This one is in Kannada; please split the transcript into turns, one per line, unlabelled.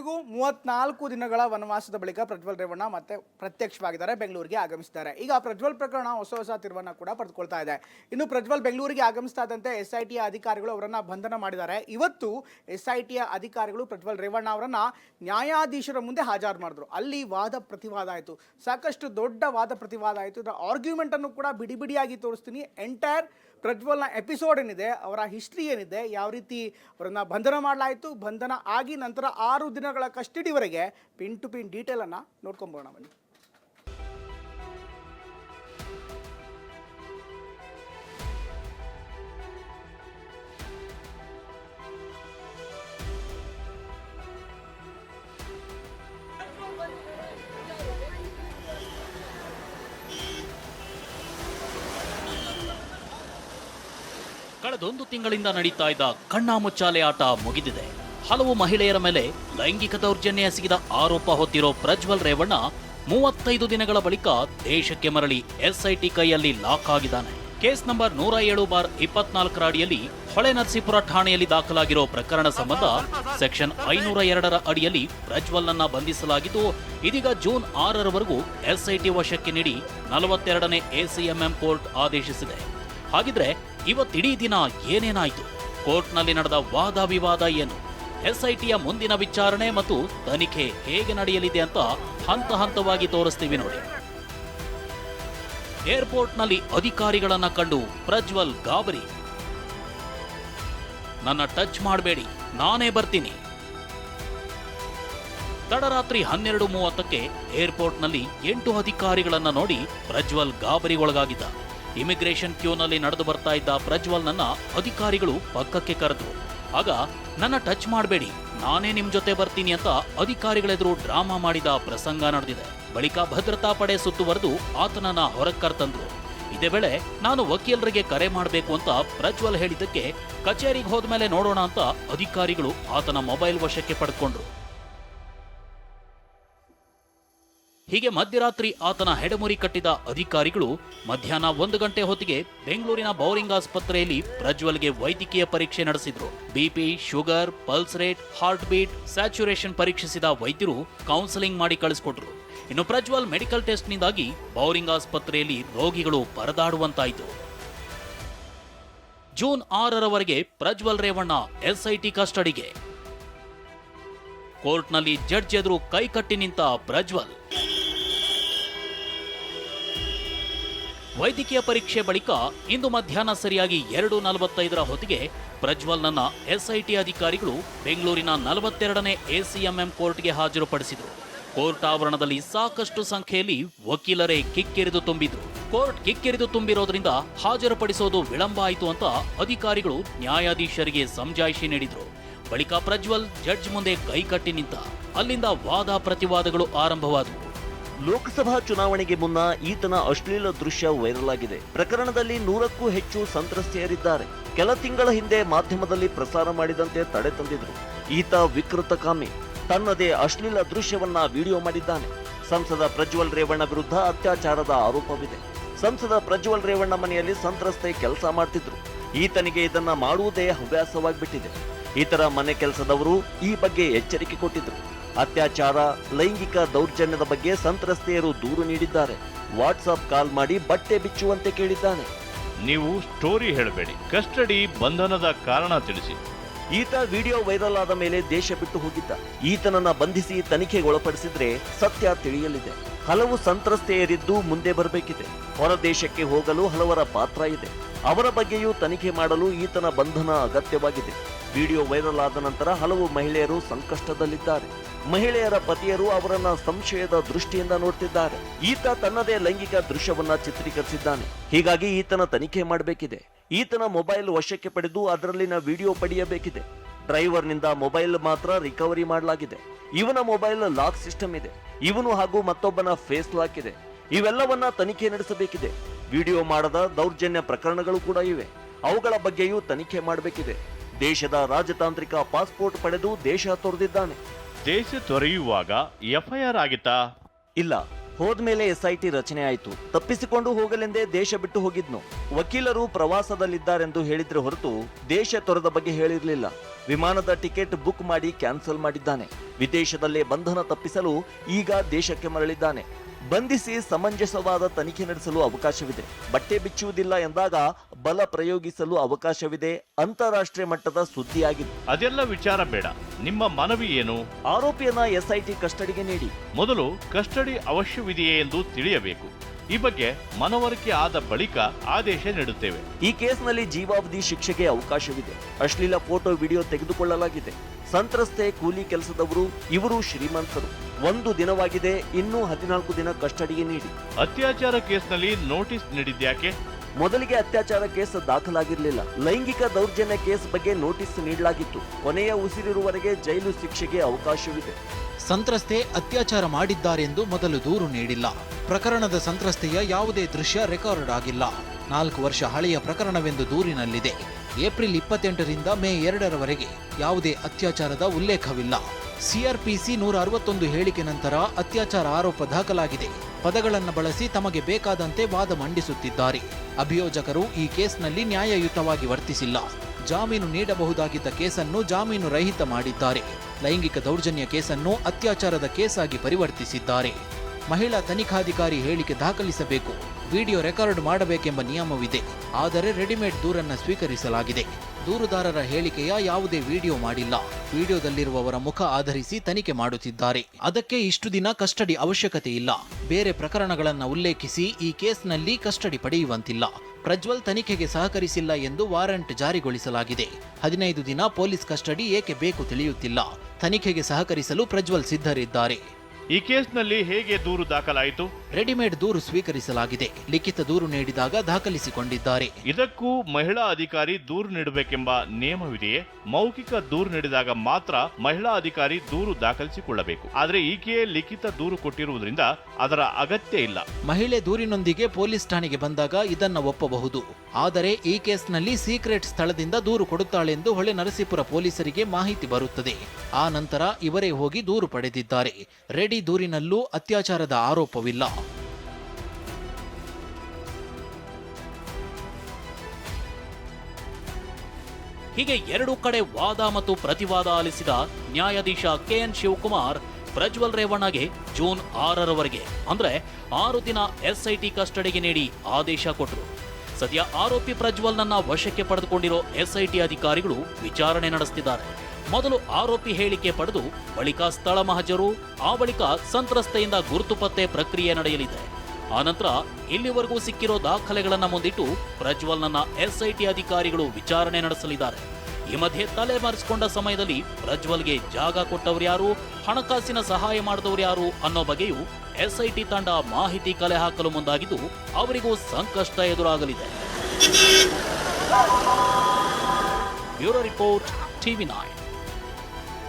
ಕೊನೆಗೂ ಮೂವತ್ನಾಲ್ಕು ದಿನಗಳ ವನವಾಸದ ಬಳಿಕ ಪ್ರಜ್ವಲ್ ರೇವಣ್ಣ ಮತ್ತೆ ಪ್ರತ್ಯಕ್ಷವಾಗಿದ್ದಾರೆ, ಬೆಂಗಳೂರಿಗೆ ಆಗಮಿಸಿದ್ದಾರೆ. ಈಗ ಪ್ರಜ್ವಲ್ ಪ್ರಕರಣ ಹೊಸ ಹೊಸ ತಿರುವನ್ನ ಕೂಡ ಪಡೆದುಕೊಳ್ತಾ ಇದೆ. ಇನ್ನು ಪ್ರಜ್ವಲ್ ಬೆಂಗಳೂರಿಗೆ ಆಗಮಿಸ್ತಾ ಎಸ್ಐಟಿ ಎಸ್ ಐ ಟಿಯ ಅಧಿಕಾರಿಗಳು ಅವರನ್ನ ಬಂಧನ ಮಾಡಿದ್ದಾರೆ. ಇವತ್ತು ಎಸ್ ಐ ಟಿಯ ಅಧಿಕಾರಿಗಳು ಪ್ರಜ್ವಲ್ ರೇವಣ್ಣ ಅವರನ್ನ ನ್ಯಾಯಾಧೀಶರ ಮುಂದೆ ಹಾಜರು ಮಾಡಿದ್ರು. ಅಲ್ಲಿ ವಾದ ಪ್ರತಿವಾದ ಆಯಿತು. ಸಾಕಷ್ಟು ದೊಡ್ಡ ವಾದ ಪ್ರತಿವಾದ ಆಯಿತು. ಇದರ ಆರ್ಗ್ಯುಮೆಂಟ್ ಅನ್ನು ಕೂಡ ಬಿಡಿ ಬಿಡಿಯಾಗಿ ತೋರಿಸ್ತೀನಿ. ಎಂಟೈರ್ ಪ್ರಜ್ವಲ್ನ ಎಪಿಸೋಡ್ ಏನಿದೆ, ಅವರ ಹಿಸ್ಟ್ರಿ ಏನಿದೆ, ಯಾವ ರೀತಿ ಅವರನ್ನು ಬಂಧನ ಮಾಡಲಾಯಿತು, ಬಂಧನ ಆಗಿ ನಂತರ ಆರು ದಿನಗಳ ಕಸ್ಟಡಿವರೆಗೆ ಪಿನ್ ಟು ಪಿನ್ ಡೀಟೇಲನ್ನು ನೋಡ್ಕೊಂಬೋಣ ಬನ್ನಿ.
ಕಳೆದೊಂದು ತಿಂಗಳಿಂದ ನಡೀತಾ ಇದ್ದ ಕಣ್ಣಾಮುಚ್ಚಾಲೆ ಆಟ ಮುಗಿದಿದೆ. ಹಲವು ಮಹಿಳೆಯರ ಮೇಲೆ ಲೈಂಗಿಕ ದೌರ್ಜನ್ಯ ಎಸಗಿದ ಆರೋಪ ಹೊತ್ತಿರೋ ಪ್ರಜ್ವಲ್ ರೇವಣ್ಣ ಮೂವತ್ತೈದು ದಿನಗಳ ಬಳಿಕ ದೇಶಕ್ಕೆ ಮರಳಿ ಎಸ್ಐಟಿ ಕೈಯಲ್ಲಿ ಲಾಕ್ ಆಗಿದ್ದಾನೆ. ಕೇಸ್ ನಂಬರ್ ನೂರ ಏಳು ಬಾರ್ ಇಪ್ಪತ್ನಾಲ್ಕರ ಅಡಿಯಲ್ಲಿ ಹೊಳೆ ನರಸೀಪುರ ಠಾಣೆಯಲ್ಲಿ ದಾಖಲಾಗಿರೋ ಪ್ರಕರಣ ಸಂಬಂಧ ಸೆಕ್ಷನ್ ಐನೂರ ಎರಡರ ಅಡಿಯಲ್ಲಿ ಪ್ರಜ್ವಲ್ನನ್ನ ಬಂಧಿಸಲಾಗಿದ್ದು, ಇದೀಗ ಜೂನ್ ಆರರವರೆಗೂ ಎಸ್ಐಟಿ ವಶಕ್ಕೆ ನೀಡಿ ನಲವತ್ತೆರಡನೇ ಎಸಿಎಂಎಂ ಕೋರ್ಟ್ ಆದೇಶಿಸಿದೆ. ಹಾಗಿದ್ರೆ ಇವತ್ತಿಡೀ ದಿನ ಏನೇನಾಯ್ತು? ಕೋರ್ಟ್ನಲ್ಲಿ ನಡೆದ ವಾದ ವಿವಾದ ಏನು? ಎಸ್ಐಟಿಯ ಮುಂದಿನ ವಿಚಾರಣೆ ಮತ್ತು ತನಿಖೆ ಹೇಗೆ ನಡೆಯಲಿದೆ ಅಂತ ಹಂತ ಹಂತವಾಗಿ ತೋರಿಸ್ತೀವಿ ನೋಡಿ. ಏರ್ಪೋರ್ಟ್ನಲ್ಲಿ ಅಧಿಕಾರಿಗಳನ್ನ ಕಂಡು ಪ್ರಜ್ವಲ್ ಗಾಬರಿ. ನನ್ನ ಟಚ್ ಮಾಡಬೇಡಿ, ನಾನೇ ಬರ್ತೀನಿ. ತಡರಾತ್ರಿ ಹನ್ನೆರಡು ಮೂವತ್ತಕ್ಕೆ ಏರ್ಪೋರ್ಟ್ನಲ್ಲಿ ಎಂಟು ಅಧಿಕಾರಿಗಳನ್ನ ನೋಡಿ ಪ್ರಜ್ವಲ್ ಗಾಬರಿಗೊಳಗಾಗಿದ್ದ. ಇಮಿಗ್ರೇಷನ್ ಕ್ಯೂನಲ್ಲಿ ನಡೆದು ಬರ್ತಾ ಇದ್ದ ಪ್ರಜ್ವಲ್ನನ್ನ ಅಧಿಕಾರಿಗಳು ಪಕ್ಕಕ್ಕೆ ಕರೆದ್ರು. ಆಗ, ನನ್ನ ಟಚ್ ಮಾಡಬೇಡಿ, ನಾನೇ ನಿಮ್ ಜೊತೆ ಬರ್ತೀನಿ ಅಂತ ಅಧಿಕಾರಿಗಳೆದುರು ಡ್ರಾಮಾ ಮಾಡಿದ ಪ್ರಸಂಗ ನಡೆದಿದೆ. ಬಳಿಕ ಭದ್ರತಾ ಪಡೆ ಸುತ್ತುವರೆದು ಆತನನ್ನ ಹೊರಗ್ ಕರ್ತಂದ್ರು. ಇದೇ ವೇಳೆ, ನಾನು ವಕೀಲರಿಗೆ ಕರೆ ಮಾಡಬೇಕು ಅಂತ ಪ್ರಜ್ವಲ್ ಹೇಳಿದ್ದಕ್ಕೆ ಕಚೇರಿಗೆ ಹೋದ್ಮೇಲೆ ನೋಡೋಣ ಅಂತ ಅಧಿಕಾರಿಗಳು ಆತನ ಮೊಬೈಲ್ ವಶಕ್ಕೆ ಪಡ್ಕೊಂಡ್ರು. ಹೀಗೆ ಮಧ್ಯರಾತ್ರಿ ಆತನ ಹೆಡಮುರಿ ಕಟ್ಟಿದ ಅಧಿಕಾರಿಗಳು ಮಧ್ಯಾಹ್ನ ಒಂದು ಗಂಟೆ ಹೊತ್ತಿಗೆ ಬೆಂಗಳೂರಿನ ಬೌರಿಂಗ್ ಆಸ್ಪತ್ರೆಯಲ್ಲಿ ಪ್ರಜ್ವಲ್ಗೆ ವೈದ್ಯಕೀಯ ಪರೀಕ್ಷೆ ನಡೆಸಿದ್ರು. BP, sugar, pulse rate, heart beat, saturation ಪರೀಕ್ಷಿಸಿದ ವೈದ್ಯರು ಕೌನ್ಸೆಲಿಂಗ್ ಮಾಡಿ ಕಳಿಸ್ಕೊಟ್ರು. ಇನ್ನು ಪ್ರಜ್ವಲ್ ಮೆಡಿಕಲ್ ಟೆಸ್ಟ್ನಿಂದಾಗಿ ಬೌರಿಂಗ್ ಆಸ್ಪತ್ರೆಯಲ್ಲಿ ರೋಗಿಗಳು ಪರದಾಡುವಂತಾಯಿತು. ಜೂನ್ ಆರರವರೆಗೆ ಪ್ರಜ್ವಲ್ ರೇವಣ್ಣ ಎಸ್ಐಟಿ ಕಸ್ಟಡಿಗೆ. ಕೋರ್ಟ್ನಲ್ಲಿ ಜಡ್ಜ್ ಎದುರು ಕೈಕಟ್ಟಿ ನಿಂತ ಪ್ರಜ್ವಲ್. ವೈದ್ಯಕೀಯ ಪರೀಕ್ಷೆ ಬಳಿಕ ಇಂದು ಮಧ್ಯಾಹ್ನ ಸರಿಯಾಗಿ ಎರಡು ನಲವತ್ತೈದರ ಹೊತ್ತಿಗೆ ಪ್ರಜ್ವಲ್ನನ್ನ ಎಸ್ಐಟಿ ಅಧಿಕಾರಿಗಳು ಬೆಂಗಳೂರಿನ ನಲವತ್ತೆರಡನೇ ಎಸಿಎಂಎಂ ಕೋರ್ಟ್ಗೆ ಹಾಜರುಪಡಿಸಿದರು. ಕೋರ್ಟ್ ಆವರಣದಲ್ಲಿ ಸಾಕಷ್ಟು ಸಂಖ್ಯೆಯಲ್ಲಿ ವಕೀಲರೇ ಕಿಕ್ಕಿರಿದು ತುಂಬಿದ್ರು. ಕೋರ್ಟ್ ಕಿಕ್ಕಿರಿದು ತುಂಬಿರೋದ್ರಿಂದ ಹಾಜರುಪಡಿಸೋದು ವಿಳಂಬ ಆಯಿತು ಅಂತ ಅಧಿಕಾರಿಗಳು ನ್ಯಾಯಾಧೀಶರಿಗೆ ಸಮಜಾಯಿಷಿ ನೀಡಿದರು. ಬಳಿಕ ಪ್ರಜ್ವಲ್ ಜಡ್ಜ್ ಮುಂದೆ ಕೈಕಟ್ಟಿ ನಿಂತ. ಅಲ್ಲಿಂದ ವಾದ ಪ್ರತಿವಾದಗಳು ಆರಂಭವಾದವು.
ಲೋಕಸಭಾ ಚುನಾವಣೆಗೆ ಮುನ್ನ ಈತನ ಅಶ್ಲೀಲ ದೃಶ್ಯ ವೈರಲ್ ಆಗಿದೆ ಪ್ರಕರಣದಲ್ಲಿ ನೂರಕ್ಕೂ ಹೆಚ್ಚು ಸಂತ್ರಸ್ತೆಯರಿದ್ದಾರೆ. ಕೆಲ ತಿಂಗಳ ಹಿಂದೆ ಮಾಧ್ಯಮದಲ್ಲಿ ಪ್ರಸಾರ ಮಾಡಿದಂತೆ ತಡೆ ತಂದಿದ್ರು. ಈತ ವಿಕೃತ ಕಾಮಿ. ತನ್ನದೇ ಅಶ್ಲೀಲ ದೃಶ್ಯವನ್ನ ವಿಡಿಯೋ ಮಾಡಿದ್ದಾನೆ. ಸಂಸದ ಪ್ರಜ್ವಲ್ ರೇವಣ್ಣ ವಿರುದ್ಧ ಅತ್ಯಾಚಾರದ ಆರೋಪವಿದೆ. ಸಂಸದ ಪ್ರಜ್ವಲ್ ರೇವಣ್ಣ ಮನೆಯಲ್ಲಿ ಸಂತ್ರಸ್ತೆ ಕೆಲಸ ಮಾಡ್ತಿದ್ರು. ಈತನಿಗೆ ಇದನ್ನ ಮಾಡುವುದೇ ಹವ್ಯಾಸವಾಗಿಬಿಟ್ಟಿದೆ. ಇತರ ಮನೆ ಕೆಲಸದವರು ಈ ಬಗ್ಗೆ ಎಚ್ಚರಿಕೆ ಕೊಟ್ಟಿದ್ರು. ಅತ್ಯಾಚಾರ ಲೈಂಗಿಕ ದೌರ್ಜನ್ಯದ ಬಗ್ಗೆ ಸಂತ್ರಸ್ತೆಯರು ದೂರು ನೀಡಿದ್ದಾರೆ. ವಾಟ್ಸಾಪ್ ಕಾಲ್ ಮಾಡಿ ಬಟ್ಟೆ ಬಿಚ್ಚುವಂತೆ ಕೇಳಿದ್ದಾನೆ.
ನೀವು ಸ್ಟೋರಿ ಹೇಳಬೇಡಿ. ಕಸ್ಟಡಿ ಬಂಧನದ ಕಾರಣ ತಿಳಿಸಿ.
ಈತ ವಿಡಿಯೋ ವೈರಲ್ ಆದ ಮೇಲೆ ದೇಶ ಬಿಟ್ಟು ಹೋಗಿದ್ದ. ಈತನನ್ನ ಬಂಧಿಸಿ ತನಿಖೆಗೆ ಒಳಪಡಿಸಿದ್ರೆ ಸತ್ಯ ತಿಳಿಯಲಿದೆ. ಹಲವು ಸಂತ್ರಸ್ತೆಯರಿದ್ದು ಮುಂದೆ ಬರಬೇಕಿದೆ. ಹೊರ ದೇಶಕ್ಕೆ ಹೋಗಲು ಹಲವರ ಪಾತ್ರ ಇದೆ. ಅವರ ಬಗ್ಗೆಯೂ ತನಿಖೆ ಮಾಡಲು ಈತನ ಬಂಧನ ಅಗತ್ಯವಾಗಿದೆ. ವಿಡಿಯೋ ವೈರಲ್ ಆದ ನಂತರ ಹಲವು ಮಹಿಳೆಯರು ಸಂಕಷ್ಟದಲ್ಲಿದ್ದಾರೆ. ಮಹಿಳೆಯರ ಪತಿಯರು ಅವರನ್ನ ಸಂಶಯದ ದೃಷ್ಟಿಯಿಂದ ನೋಡ್ತಿದ್ದಾರೆ. ಈತ ತನ್ನದೇ ಲೈಂಗಿಕ ದೃಶ್ಯವನ್ನ ಚಿತ್ರೀಕರಿಸಿದ್ದಾನೆ. ಹೀಗಾಗಿ ಈತನ ತನಿಖೆ ಮಾಡಬೇಕಿದೆ. ಈತನ ಮೊಬೈಲ್ ವಶಕ್ಕೆ ಪಡೆದು ಅದರಲ್ಲಿನ ವಿಡಿಯೋ ಪಡೆಯಬೇಕಿದೆ. ಡ್ರೈವರ್ನಿಂದ ಮೊಬೈಲ್ ಮಾತ್ರ ರಿಕವರಿ ಮಾಡಲಾಗಿದೆ. ಇವನ ಮೊಬೈಲ್ ಲಾಕ್ ಸಿಸ್ಟಮ್ ಇದೆ. ಇವನು ಹಾಗೂ ಮತ್ತೊಬ್ಬನ ಫೇಸ್ ಲಾಕ್ ಇದೆ. ಇವೆಲ್ಲವನ್ನ ತನಿಖೆ ನಡೆಸಬೇಕಿದೆ. ವಿಡಿಯೋ ಮಾಡದ ದೌರ್ಜನ್ಯ ಪ್ರಕರಣಗಳು ಕೂಡ ಇವೆ. ಅವುಗಳ ಬಗ್ಗೆಯೂ ತನಿಖೆ ಮಾಡಬೇಕಿದೆ. ದೇಶದ ರಾಜತಾಂತ್ರಿಕ ಪಾಸ್ಪೋರ್ಟ್ ಪಡೆದು ದೇಶ ತೊರೆದಿದ್ದಾನೆ.
ದೇಶ ತೊರೆಯುವಾಗ ಎಫ್ಐಆರ್ ಆಗಿತ್ತಾ?
ಇಲ್ಲ ಹೋದ್ಮೇಲೆ ಎಸ್ಐಟಿ ರಚನೆ ಆಯಿತು. ತಪ್ಪಿಸಿಕೊಂಡು ಹೋಗಲೆಂದೇ ದೇಶ ಬಿಟ್ಟು ಹೋಗಿದ್ನು. ವಕೀಲರು ಪ್ರವಾಸದಲ್ಲಿದ್ದಾರೆಂದು ಹೇಳಿದ್ರೆ ಹೊರತು ದೇಶ ತೊರೆದ ಬಗ್ಗೆ ಹೇಳಿರಲಿಲ್ಲ. ವಿಮಾನದ ಟಿಕೆಟ್ ಬುಕ್ ಮಾಡಿ ಕ್ಯಾನ್ಸಲ್ ಮಾಡಿದ್ದಾನೆ. ವಿದೇಶದಲ್ಲೇ ಬಂಧನ ತಪ್ಪಿಸಲು ಈಗ ದೇಶಕ್ಕೆ ಮರಳಿದ್ದಾನೆ. ಬಂಧಿಸಿ ಸಮಂಜಸವಾದ ತನಿಖೆ ನಡೆಸಲು ಅವಕಾಶವಿದೆ. ಬಟ್ಟೆ ಬಿಚ್ಚುವುದಿಲ್ಲ ಎಂದಾಗ ಬಲ ಪ್ರಯೋಗಿಸಲು ಅವಕಾಶವಿದೆ. ಅಂತಾರಾಷ್ಟ್ರೀಯ ಮಟ್ಟದ ಸುದ್ದಿಯಾಗಿದೆ.
ಅದೆಲ್ಲ ವಿಚಾರ ಬೇಡ. ನಿಮ್ಮ ಮನವಿ ಏನು?
ಆರೋಪಿಯನ್ನ ಎಸ್ಐಟಿ ಕಸ್ಟಡಿಗೆ ನೀಡಿ.
ಮೊದಲು ಕಸ್ಟಡಿ ಅವಶ್ಯವಿದೆಯೇ ಎಂದು ತಿಳಿಯಬೇಕು. ಈ ಬಗ್ಗೆ ಮನವರಿಕೆ ಆದ ಬಳಿಕ ಆದೇಶ ನೀಡುತ್ತೇವೆ.
ಈ ಕೇಸ್ನಲ್ಲಿ ಜೀವಾವಧಿ ಶಿಕ್ಷೆಗೆ ಅವಕಾಶವಿದೆ. ಅಶ್ಲೀಲ ಫೋಟೋ ವಿಡಿಯೋ ತೆಗೆದುಕೊಳ್ಳಲಾಗಿದೆ. ಸಂತ್ರಸ್ತೆ ಕೂಲಿ ಕೆಲಸದವರು ಇವರು ಶ್ರೀಮಂತರು. ಒಂದು ದಿನವಾಗಿದೆ ಇನ್ನೂ ಹದಿನಾಲ್ಕು ದಿನ ಕಸ್ಟಡಿಗೆ ನೀಡಿ.
ಅತ್ಯಾಚಾರ ಕೇಸ್ನಲ್ಲಿ ನೋಟಿಸ್ ನೀಡಿದ್ಯಾಕೆ?
ಮೊದಲಿಗೆ ಅತ್ಯಾಚಾರ ಕೇಸ್ ದಾಖಲಾಗಿರಲಿಲ್ಲ. ಲೈಂಗಿಕ ದೌರ್ಜನ್ಯ ಕೇಸ್ ಬಗ್ಗೆ ನೋಟಿಸ್ ನೀಡಲಾಗಿತ್ತು. ಕೊನೆಯ ಉಸಿರಿರುವವರೆಗೆ ಜೈಲು ಶಿಕ್ಷೆಗೆ ಅವಕಾಶವಿದೆ.
ಸಂತ್ರಸ್ತೆ ಅತ್ಯಾಚಾರ ಮಾಡಿದ್ದಾರೆಂದು ಮೊದಲು ದೂರು ನೀಡಿಲ್ಲ. ಪ್ರಕರಣದ ಸಂತ್ರಸ್ತೆಯ ಯಾವುದೇ ದೃಶ್ಯ ರೆಕಾರ್ಡ್ ಆಗಿಲ್ಲ. ನಾಲ್ಕು ವರ್ಷ ಹಳೆಯ ಪ್ರಕರಣವೆಂದು ದೂರಿನಲ್ಲಿದೆ. ಏಪ್ರಿಲ್ ಇಪ್ಪತ್ತೆಂಟರಿಂದ ಮೇ ಎರಡರವರೆಗೆ ಯಾವುದೇ ಅತ್ಯಾಚಾರದ ಉಲ್ಲೇಖವಿಲ್ಲ. ಸಿಆರ್ಪಿಸಿ ನೂರ ಅರವತ್ತೊಂದು ಹೇಳಿಕೆ ನಂತರ ಅತ್ಯಾಚಾರ ಆರೋಪ ದಾಖಲಾಗಿದೆ. ಪದಗಳನ್ನು ಬಳಸಿ ತಮಗೆ ಬೇಕಾದಂತೆ ವಾದ ಮಂಡಿಸುತ್ತಿದ್ದಾರೆ. ಅಭಿಯೋಜಕರು ಈ ಕೇಸ್ನಲ್ಲಿ ನ್ಯಾಯಯುತವಾಗಿ ವರ್ತಿಸಿಲ್ಲ. ಜಾಮೀನು ನೀಡಬಹುದಾಗಿದ್ದ ಕೇಸನ್ನು ಜಾಮೀನು ರಹಿತ ಮಾಡಿದ್ದಾರೆ. ಲೈಂಗಿಕ ದೌರ್ಜನ್ಯ ಕೇಸನ್ನು ಅತ್ಯಾಚಾರದ ಕೇಸಾಗಿ ಪರಿವರ್ತಿಸಿದ್ದಾರೆ. ಮಹಿಳಾ ತನಿಖಾಧಿಕಾರಿ ಹೇಳಿಕೆ ದಾಖಲಿಸಬೇಕು. ವಿಡಿಯೋ ರೆಕಾರ್ಡ್ ಮಾಡಬೇಕೆಂಬ ನಿಯಮವಿದೆ. ಆದರೆ ರೆಡಿಮೇಡ್ ದೂರನ್ನು ಸ್ವೀಕರಿಸಲಾಗಿದೆ. ದೂರುದಾರರ ಹೇಳಿಕೆಯ ಯಾವುದೇ ವಿಡಿಯೋ ಮಾಡಿಲ್ಲ. ವಿಡಿಯೋದಲ್ಲಿರುವವರ ಮುಖ ಆಧರಿಸಿ ತನಿಖೆ ಮಾಡುತ್ತಿದ್ದಾರೆ. ಅದಕ್ಕೆ ಇಷ್ಟು ದಿನ ಕಸ್ಟಡಿ ಅವಶ್ಯಕತೆ ಇಲ್ಲ. ಬೇರೆ ಪ್ರಕರಣಗಳನ್ನು ಉಲ್ಲೇಖಿಸಿ ಈ ಕೇಸ್ನಲ್ಲಿ ಕಸ್ಟಡಿ ಪಡೆಯುವಂತಿಲ್ಲ. ಪ್ರಜ್ವಲ್ ತನಿಖೆಗೆ ಸಹಕರಿಸಿಲ್ಲ ಎಂದು ವಾರಂಟ್ ಜಾರಿಗೊಳಿಸಲಾಗಿದೆ. ಹದಿನೈದು ದಿನ ಪೊಲೀಸ್ ಕಸ್ಟಡಿ ಏಕೆ ಬೇಕು ತಿಳಿಯುತ್ತಿಲ್ಲ. ತನಿಖೆಗೆ ಸಹಕರಿಸಲು ಪ್ರಜ್ವಲ್ ಸಿದ್ಧರಿದ್ದಾರೆ.
ಈ ಕೇಸ್ನಲ್ಲಿ ಹೇಗೆ ದೂರು ದಾಖಲಾಯಿತು?
ರೆಡಿಮೇಡ್ ದೂರು ಸ್ವೀಕರಿಸಲಾಗಿದೆ. ಲಿಖಿತ ದೂರು ನೀಡಿದಾಗ ದಾಖಲಿಸಿಕೊಂಡಿದ್ದಾರೆ.
ಇದಕ್ಕೂ ಮಹಿಳಾ ಅಧಿಕಾರಿ ದೂರು ನೀಡಬೇಕೆಂಬ ನಿಯಮವಿದೆಯೇ? ಮೌಖಿಕ ದೂರು ನೀಡಿದಾಗ ಮಾತ್ರ ಮಹಿಳಾ ಅಧಿಕಾರಿ ದೂರು ದಾಖಲಿಸಿಕೊಳ್ಳಬೇಕು. ಆದರೆ ಈಕೆಯೇ ಲಿಖಿತ ದೂರು ಕೊಟ್ಟಿರುವುದರಿಂದ ಅದರ ಅಗತ್ಯ ಇಲ್ಲ.
ಮಹಿಳೆ ದೂರಿನೊಂದಿಗೆ ಪೊಲೀಸ್ ಠಾಣೆಗೆ ಬಂದಾಗ ಇದನ್ನ ಒಪ್ಪಬಹುದು. ಆದರೆ ಈ ಕೇಸ್ನಲ್ಲಿ ಸೀಕ್ರೆಟ್ ಸ್ಥಳದಿಂದ ದೂರು ಕೊಡುತ್ತಾಳೆಂದು ಹೊಳೆ ನರಸೀಪುರ ಪೊಲೀಸರಿಗೆ ಮಾಹಿತಿ ಬರುತ್ತದೆ. ಆ ನಂತರ ಇವರೇ ಹೋಗಿ ದೂರು ಪಡೆದಿದ್ದಾರೆ. ರೆಡಿ ದೂರಿನಲ್ಲೂ ಅತ್ಯಾಚಾರದ ಆರೋಪವಿಲ್ಲ.
ಹೀಗೆ ಎರಡೂ ಕಡೆ ವಾದ ಮತ್ತು ಪ್ರತಿವಾದ ಆಲಿಸಿದ ನ್ಯಾಯಾಧೀಶ ಕೆಎನ್ ಶಿವಕುಮಾರ್ ಪ್ರಜ್ವಲ್ ರೇವಣ್ಣಗೆ ಜೂನ್ ಆರರವರೆಗೆ, ಅಂದ್ರೆ ಆರು ದಿನ ಎಸ್ಐಟಿ ಕಸ್ಟಡಿಗೆ ನೀಡಿ ಆದೇಶ ಕೊಟ್ಟರು. ಸದ್ಯ ಆರೋಪಿ ಪ್ರಜ್ವಲ್ನನ್ನ ವಶಕ್ಕೆ ಪಡೆದುಕೊಂಡಿರೋ ಎಸ್ಐಟಿ ಅಧಿಕಾರಿಗಳು ವಿಚಾರಣೆ ನಡೆಸುತ್ತಿದ್ದಾರೆ ಮೊದಲು ಆರೋಪಿ ಹೇಳಿಕೆ ಪಡೆದು ಬಳಿಕ ಸ್ಥಳ ಮಹಜರು, ಆ ಬಳಿಕ ಸಂತ್ರಸ್ತೆಯಿಂದ ಗುರುತು ಪತ್ತೆ ಪ್ರಕ್ರಿಯೆ ನಡೆಯಲಿದೆ. ಆನಂತರ ಇಲ್ಲಿವರೆಗೂ ಸಿಕ್ಕಿರೋ ದಾಖಲೆಗಳನ್ನು ಮುಂದಿಟ್ಟು ಪ್ರಜ್ವಲ್ನನ್ನ ಎಸ್ಐಟಿ ಅಧಿಕಾರಿಗಳು ವಿಚಾರಣೆ ನಡೆಸಲಿದ್ದಾರೆ. ಈ ಮಧ್ಯೆ ತಲೆ ಮರೆಸಿಕೊಂಡ ಸಮಯದಲ್ಲಿ ಪ್ರಜ್ವಲ್ಗೆ ಜಾಗ ಕೊಟ್ಟವರು ಯಾರು, ಹಣಕಾಸಿನ ಸಹಾಯ ಮಾಡಿದವರು ಯಾರು ಅನ್ನೋ ಬಗ್ಗೆಯೂ ಎಸ್ಐಟಿ ತಂಡ ಮಾಹಿತಿ ಕಲೆ ಹಾಕಲು ಮುಂದಾಗಿದ್ದು ಅವರಿಗೂ ಸಂಕಷ್ಟ ಎದುರಾಗಲಿದೆ. Bureau report, TV nine